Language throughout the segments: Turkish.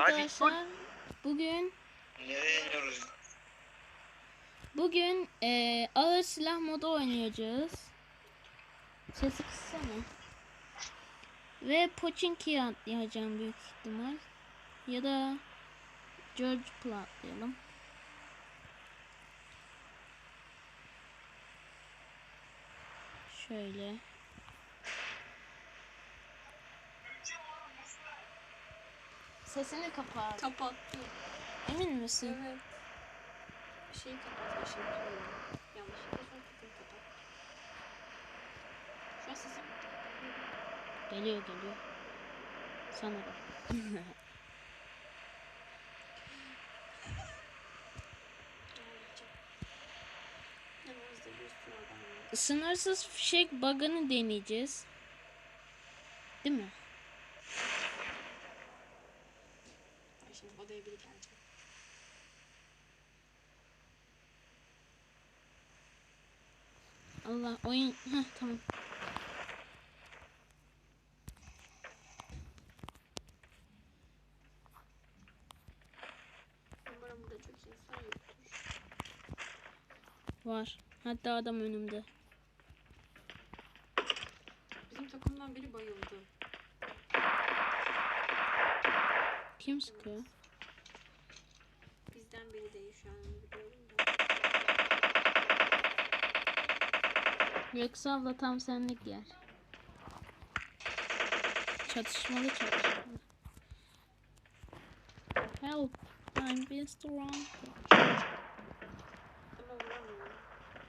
Hadi Arkadaşlar bugün iniyoruz? bugün eee, ağır silah modu oynayacağız. Sesi kıssana. Ve Pochinki'ye atlayacağım büyük ihtimal. Ya da George Pool'a atlayalım. Şöyle. Sesini kapat. Kapattı. Emin misin? Evet. Bir şeyi kapatmış şimdi. Yanlışlıkla son kapıyı kapat. Şu an sesim Geliyor geliyor. Sanırım. Sınırsız fişek bug'ını deneyeceğiz. Değil mi? Şimdi odaya biri gelecek. Allah oyun... Heh, tamam. Umarım burada çok insan yoktur. Var. Hatta adam önümde. Bizim takımdan biri bayıldı. Kim sıkıyor? Bizden biri değil şu an biliyorum da. Rex abla tam senlik yer. Çatışmalı çatışmalı. Help. I'm being strong.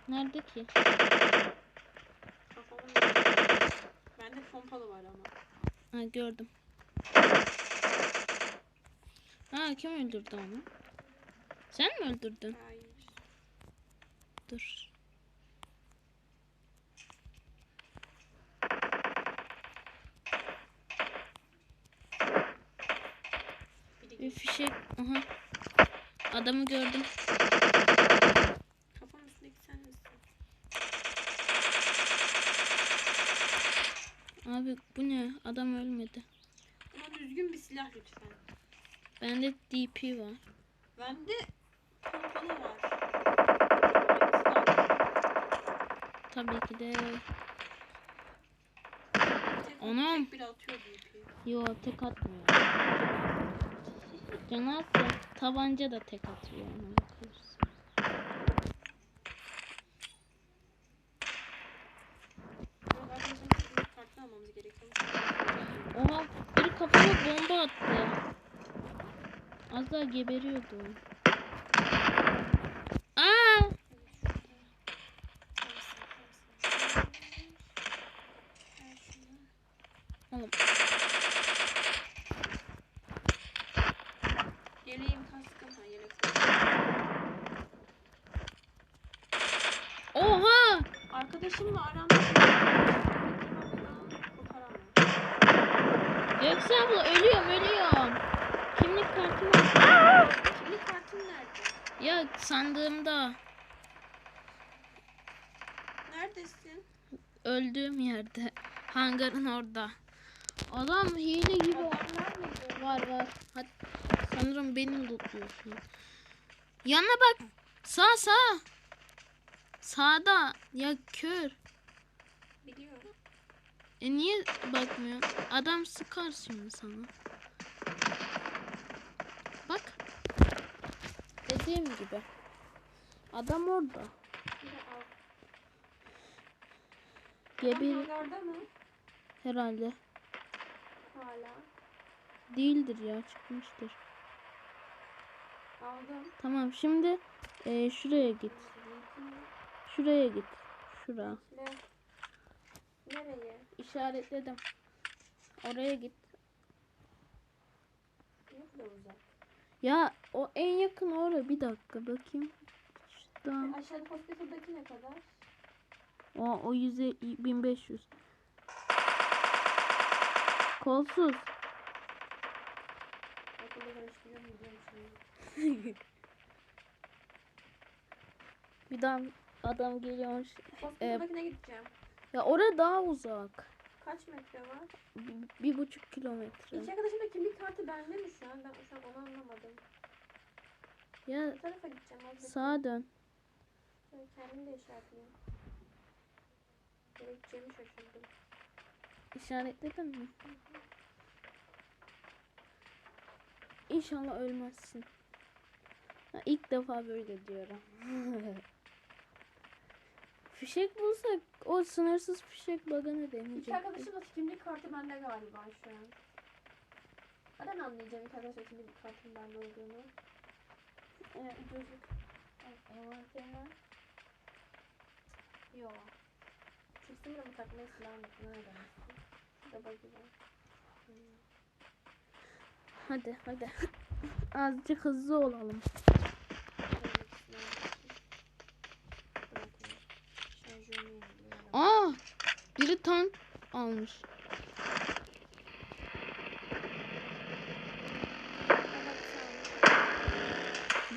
Nerede ki? Bende pompalı var ama. Ha gördüm. Ha kim öldürdü onu? Sen mi öldürdün? Hayır. Dur. Bir fişek. Aha. Adamı gördüm. Kafamın üstündeki sen misin? Abi bu ne? Adam ölmedi. Ama düzgün bir silah lütfen. Bende DP var. Bende var. Tabii ki de. Tek bir atıyor. Yo tek atmıyor. Cenazse tabanca da tek atıyor. Oha biri kafama bomba attı. Az daha geberiyordu. Aa! Oğlum Yeleğim kaskım ha yelek. Oha! Arkadaşımla aramda koparamam. Göksu abla ölüyorum ölüyorum. Kimlik kartım var. Kimlik kartın nerede? Ya sandığımda Neredesin? öldüğüm yerde. Hangarın orada. Adam hile gibi mıydı? var var. Hat sanırım beni lootluyor şu an. Yana bak. Sağ sağ. Sağda. Ya kör. Biliyorum. E niye bakmıyor? Adam sıkar şimdi sana. Bak. Dediğim gibi. Adam orada. Geber Hangarda mı? herhalde. Hala. Değildir ya çıkmıştır. Aldım. Tamam şimdi e, şuraya git. Şuraya git. Şura. Ne? Nereye? İşaretledim. Oraya git. Da uzak. Ya o en yakın oraya bir dakika bakayım. Şuradan. Aşağıda hospital'daki ne kadar? O o yüze 1500. Kolsuz. Bir daha adam geliyor. Hospital'dakine gideceğim. Ya orada daha uzak. Kaç metre var? Bir, bir buçuk kilometre. İki arkadaşım da kimlik kartı bende mi şu an? Ben şu an Ya Bu tarafa gideceğim. Bekle. sağa dön. Evet, Kendim de işaretleyeyim. Nereye gideceğimi şaşırdım. İşaretledin mi? İnşallah ölmezsin. Ha, ilk defa böyle diyorum. fişek bulsak o sınırsız fişek bug'ını İki deneyecektim. arkadaşım da kimlik kartı bende galiba şu an. Nereden anlayacağım iki arkadaşım kimlik kartının bende olduğunu? Evet, gözük. Envanterine. Yo. Çıksın mı takmayı silah mı? Nereden? Bakacağım. Hmm. Hadi hadi. Azıcık hızlı olalım. Aa! Biri tank almış.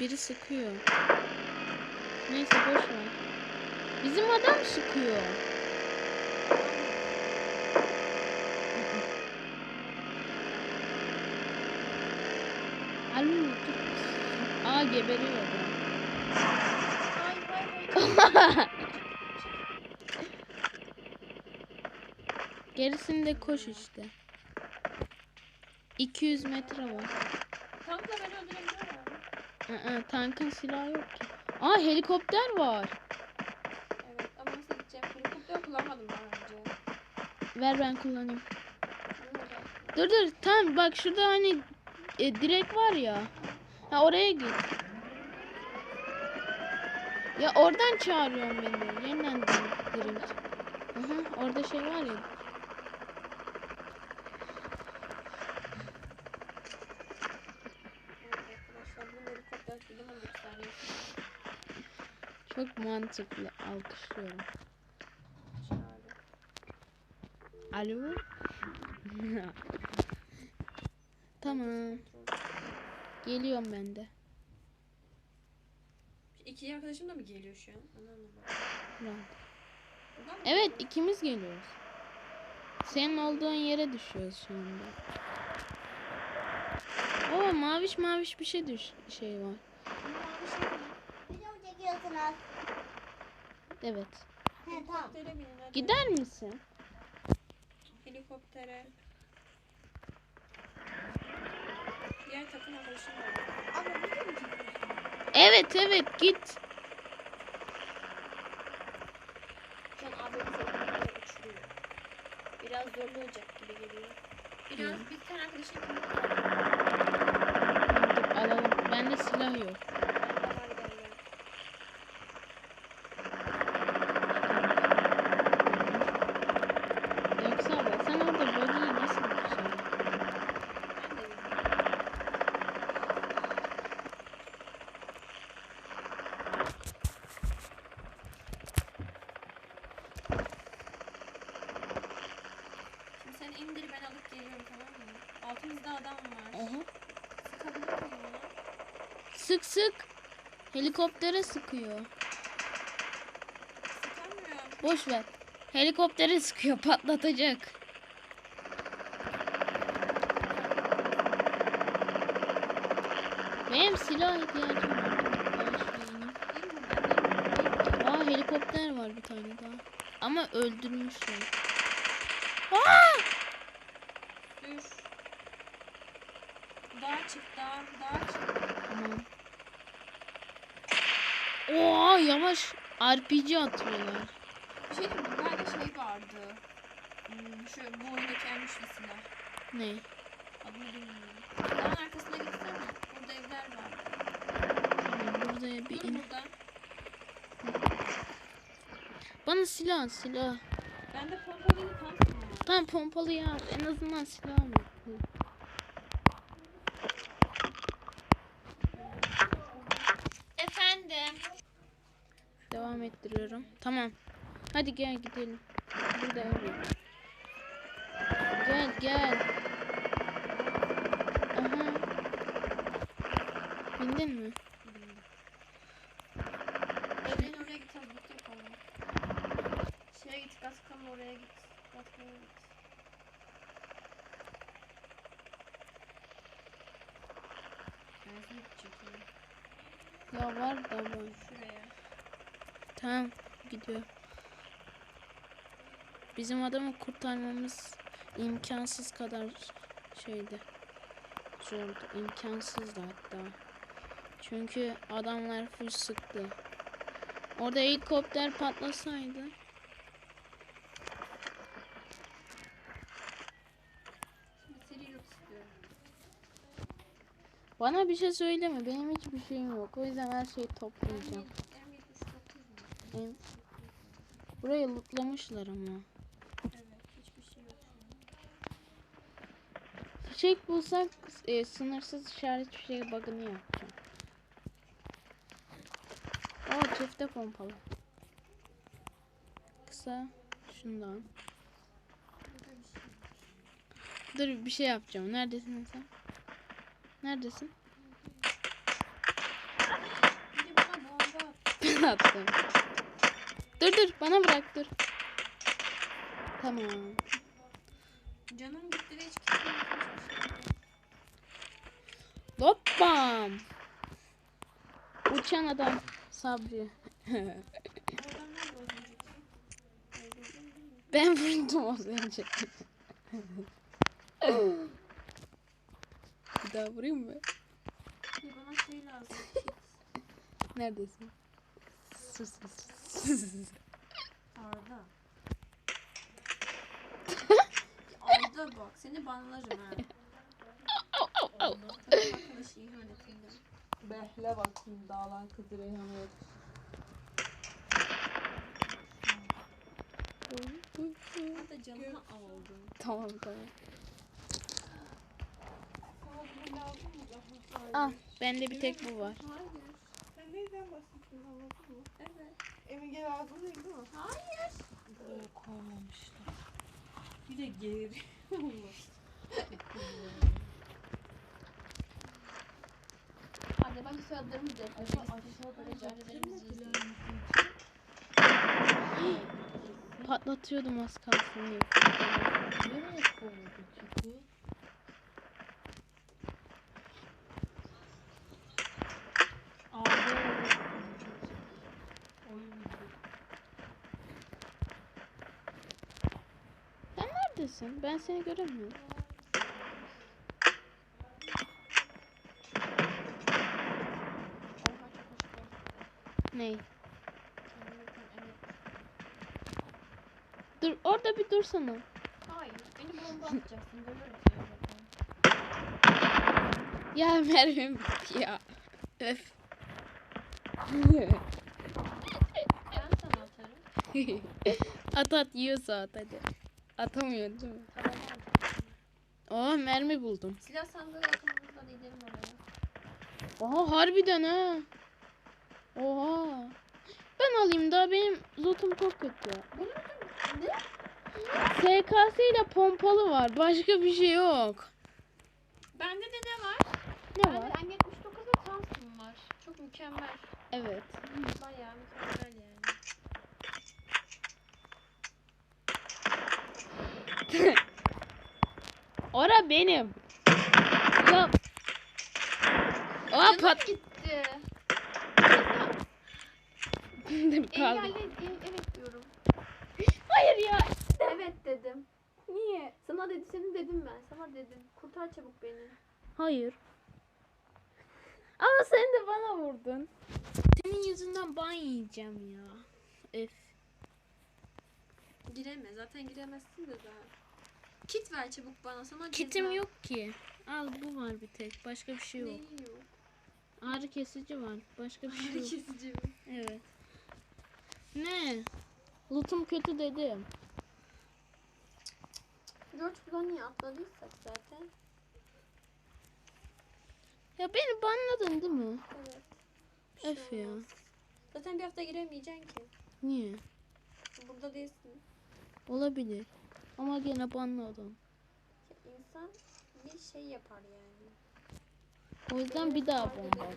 Biri sıkıyor. Neyse boş ver. Bizim adam sıkıyor. Alo, dur. Aa geberiyor adam. Gerisinde koş işte. 200 metre var. Tankla beni öldürebiliyorlar. Aa, tankın silahı yok ki. Aa helikopter var. Evet ama nasıl gideceğim? Helikopter kullanmadım daha önce. Ver ben kullanayım. Dur dur tamam bak şurada hani e, direk var ya. Ha oraya git. Ya oradan çağırıyorum beni. Yeniden dir- direkt. Aha orada şey var ya. Evet arkadaşlar bunu helikopter dedim ama bir saniye. Çok mantıklı. Alkışlıyorum. Alo. tamam. Geliyorum ben de. İki arkadaşım da mı geliyor şu an? Anlamadım. Evet ikimiz geliyoruz. Senin olduğun yere düşüyoruz şu anda. Oo maviş maviş bir şey düş şey var. Şey. Video mu çekiyorsunuz? Evet. He tamam. Helikoptere binin hadi. Gider misin? Helikoptere. Diğer takım arkadaşım da var. Ama video mu? Evet evet git. Şu an helikoptere uçuruyor. Biraz zorlu olacak gibi geliyor. Biraz bir tane arkadaşım. Bende silah yok. var galiba. Yoksa abla sen orada bölgeyi nasıl düşün? Ben de bilmiyorum. Şimdi sen indir ben alıp geliyorum tamam mı? Altımızda adam var. Oha. Sıkabilir miyim ona? Sık sık. Helikoptere sıkıyor. Sıkamıyorum. Boş ver. Helikoptere sıkıyor patlatacak. Benim silah ihtiyacım var. Aa helikopter var bir tane daha. Ama öldürmüşler. Aa! Dur. Dağa çık dağa. Dağa çık. Tamam. Oo yavaş RPG atıyorlar. Bir şey diyeyim? Bende şey vardı. Hmm, şu bu oyundaki en güçlü silah. Ne? Adını bilmiyorum. Dağın arkasına gitsene. Burada evler var. Tamam, burada bir Dur in. burada. Bana silah silah. Bende pompalı var? Tamam pompalı ya. En azından silah mı? Devam ettiriyorum. Tamam. Hadi gel gidelim. Burada var. Gel gel. Aha. Bindin mi? Evlerin oraya az git yapalım. Şeye git Gaskan'ın oraya git. Gaskan'a git. Benzin çekelim. Ya var da var. Şuraya. Tamam gidiyor. Bizim adamı kurtarmamız imkansız kadar şeydi. Zordu. İmkansızdı hatta. Çünkü adamlar full sıktı. Orada helikopter patlasaydı. Bana bir şey söyleme. Benim hiçbir şeyim yok. O yüzden her şeyi toplayacağım. M79 mu? Em- Burayı lootlamışlar ama. Evet. Hiçbir şey yok. Fişek bulsak e, sınırsız işaret fişeği bug'ını yapacağım. Aa çifte pompalı. Kısa şundan. Şey. Dur bir şey yapacağım. Neredesin sen? Neredesin? Ben attım. Dur dur bana bırak dur. Tamam. Canım gitti ve hiç kimse yok. Hoppam. Uçan adam Sabri. Ben vurdum az önce. Bir daha vurayım mı? Şey. Neredesin? Sus sus sus. Arda. Arda bak seni banlarım ha. Behle bakayım dağlan kızı. Hatta canımı aldım. tamam tamam. Ah bende bir tek bu var. Hayır. Sen neyden bahsediyorsun anladın mı? Evet. Emin lazım değil değil mi? Hayır. Buraya koymamışlar. Bir de geri. Anne ben soyadlarımı da Aşağı aşağıda Rica Patlatıyordum az kalsın diye. Nereye koydu çünkü? Neredesin? Ben seni göremiyorum. Ney? Dur orada bir dursana. Hayır. Beni bomba atacaksın. Görürüz ya Ya mermim bitti ya. Öf. Ben sana atarım. at at yiyorsa at hadi. Atamıyor değil mi? Oh mermi buldum. Silah sandığı yakınımızda da gidelim oraya. Oha harbiden ha. Oha. Ben alayım da benim lootum çok kötü. Ne? SKS ile pompalı var. Başka bir şey yok. Bende de ne var? Ne Bende var? M79 ve Thompson var. Çok mükemmel. Evet. Bayağı mükemmel yani. Ora benim. Ya. Canım pat. gitti. Dur kaldı. Engelli evet diyorum. Hayır ya. Evet dedim. Niye? Sana dedi senin dedim ben. Sana dedim. Kurtar çabuk beni. Hayır. Ama sen de bana vurdun. Senin yüzünden ban yiyeceğim ya. Öf. Gireme. Zaten giremezsin de daha. Kit ver çabuk bana. Sana Kitim yok ki. Al bu var bir tek. Başka bir şey yok. Neyi yok? Ağrı kesici var. Başka bir şey Ağrı yok. kesici mi? Evet. Ne? Lootum kötü dedim. George Clooney'i atladıysak zaten. Ya beni banladın değil mi? Evet. Şey Öf ya. Zaten bir hafta giremeyeceksin ki. Niye? Burada değilsin. Olabilir. Ama gene banladım. Ya İnsan bir şey yapar yani. O yüzden bir daha Sade bomba.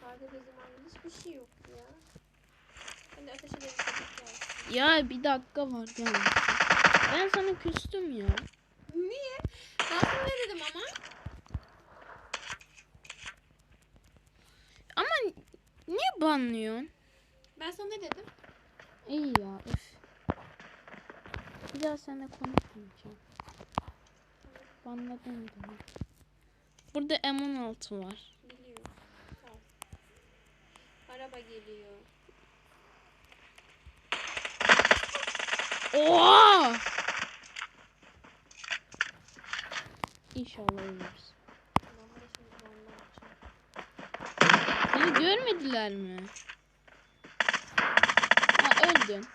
Sade bezim aynı hiçbir şey yok ya. Hadi ateş edelim. gelsin. Ya bir dakika var gelmesin. Ben sana küstüm ya. Niye? Ben sana ne dedim ama? banlıyorsun? Ben sana ne dedim? İyi ya üf. Bir daha seninle konuşmayacağım. Banladım beni. Burada M16 var. Biliyorum. Tamam. Araba geliyor. Oha! İnşallah ölürüz. Seni görmediler mi? Ha öldün.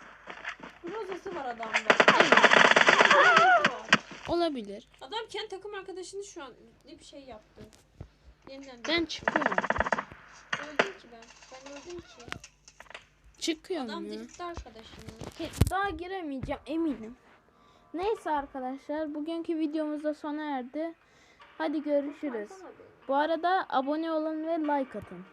Rozası var adamda. Var. Olabilir. Adam kendi takım arkadaşını şu an ne bir şey yaptı. Yeniden Ben çıkıyorum. Öldüm ki ben. Ben öldüm ki. Çıkıyorum Adam ya. diritti arkadaşını. Ke- Daha giremeyeceğim eminim. Neyse arkadaşlar bugünkü videomuz da sona erdi. Hadi görüşürüz. Bu arada abone olun ve like atın.